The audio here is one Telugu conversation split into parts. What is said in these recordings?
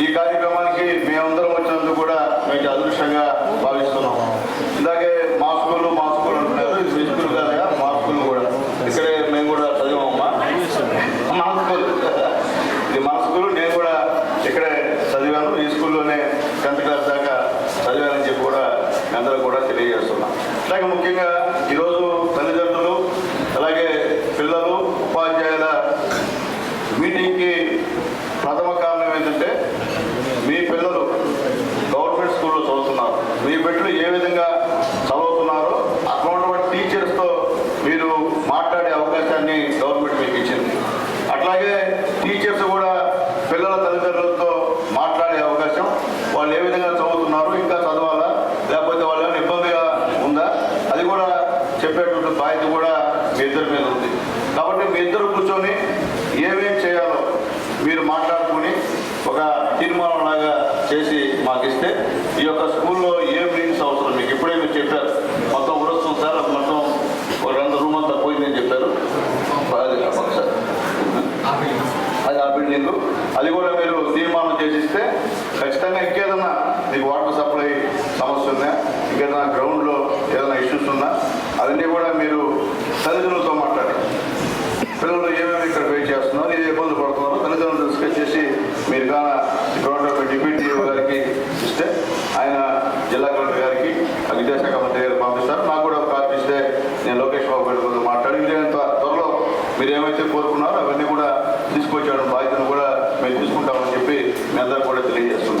ಈಗ చెప్పేటువంటి బాధ్యత కూడా మీ ఇద్దరి మీద ఉంది. కాబట్టి మీ ఇద్దరు కూర్చొని ఏమేం చేయాలో మీరు మాట్లాడుకుని ఒక తీర్మానం లాగా చేసి మాకు ఇస్తే ఈ యొక్క స్కూల్లో ఏ రూమ్స్ అవసరం? మీకు ఇప్పుడే మీరు చెప్పారు. మొత్తం ఉరొస్తుంది సార్ మొత్తం రెండు రూమ్ అంతా పోయిందని చెప్పారు. సార్. అది ఆ బిల్డింగ్. అది కూడా మీరు తీర్మానం చేసిస్తే ఖచ్చితంగా ఇంకేదన్నా మీకు వాటర్ సప్లై సమస్య ఉందా ఇంకేదన్నా గ్రౌండ్ అవన్నీ కూడా మీరు తల్లిదండ్రులతో మాట్లాడి. పిల్లలు ఏమేమి ఇక్కడ వెయిట్ చేస్తున్నారు ఏ ఇబ్బంది పడుతున్నారో తల్లిదండ్రులు డిస్కస్ చేసి మీరు కానీ డిప్యూటీ గారికి ఇస్తే ఆయన జిల్లా కలెక్టర్ గారికి విద్యాశాఖ మంత్రి గారికి పంపిస్తారు. నాకు కూడా కాపీ నేను లోకేష్ బాబు గారి మాట్లాడి వీరేంత త్వరలో మీరు ఏమైతే కోరుకున్నారో అవన్నీ కూడా తీసుకొచ్చాడు బాధ్యతను కూడా మేము తీసుకుంటామని చెప్పి మీ అందరూ కూడా తెలియజేస్తున్నాం.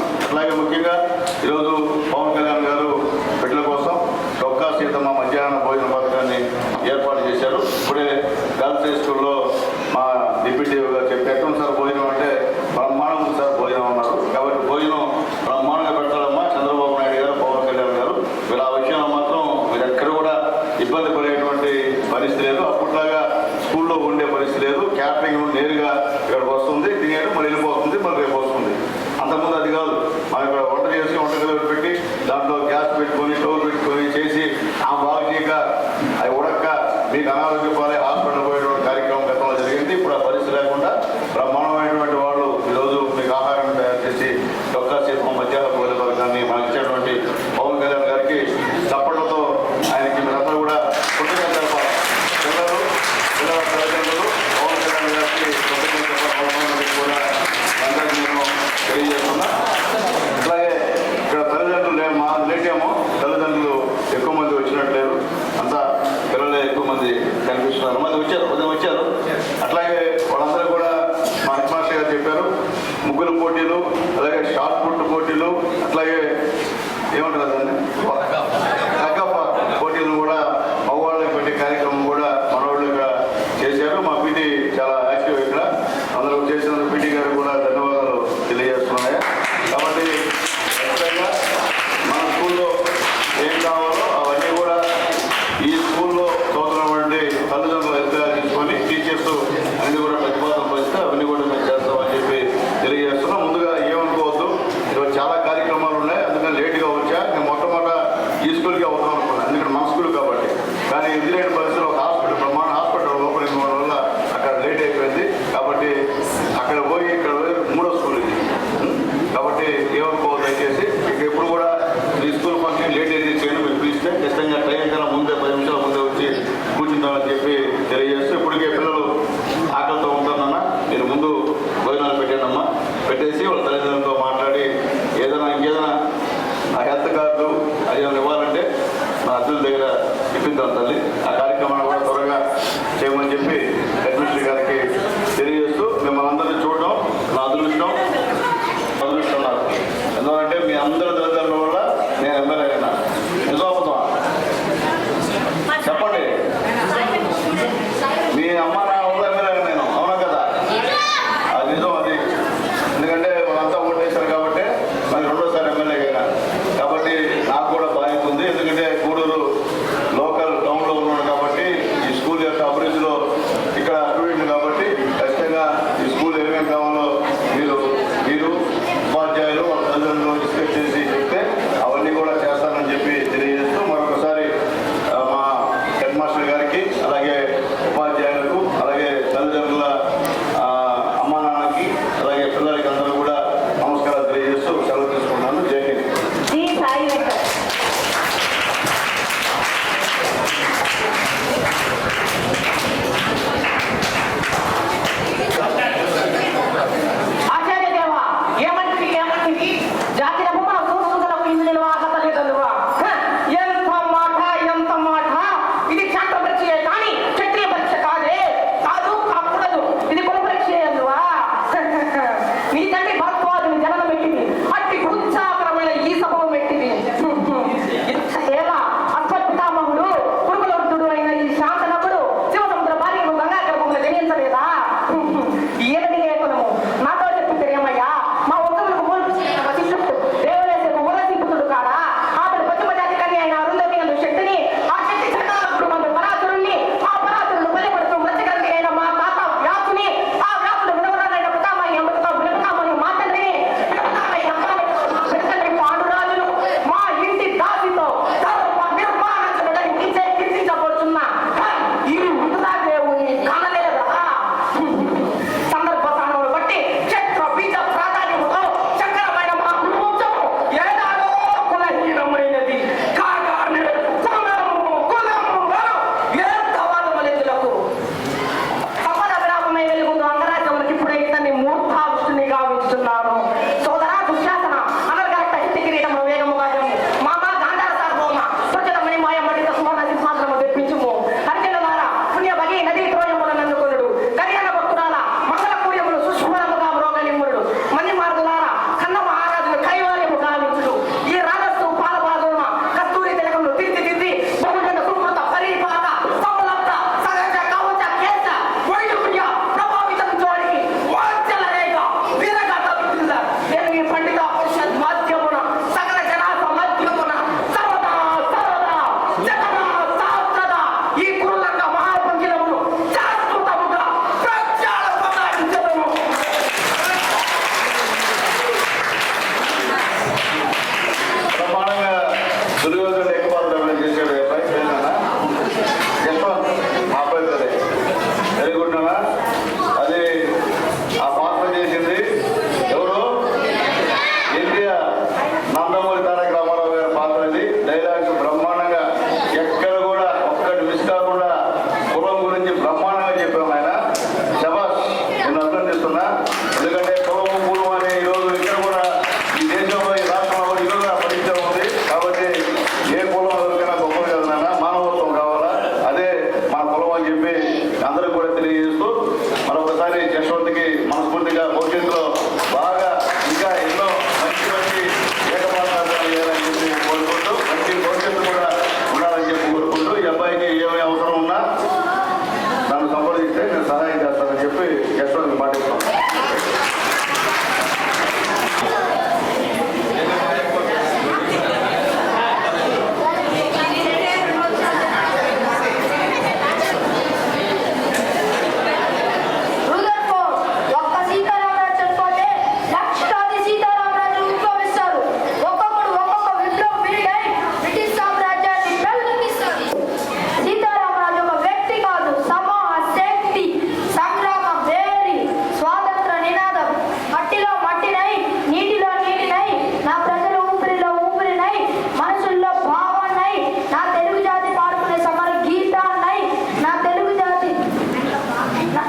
ఇబ్బంది పడేటువంటి పరిస్థితి లేదు అప్పుడులాగా స్కూల్లో ఉండే ముగ్గుల పోటీలు అలాగే షార్ట్ పుట్టు పోటీలు అట్లాగే ఏమంటారు దాన్ని?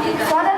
for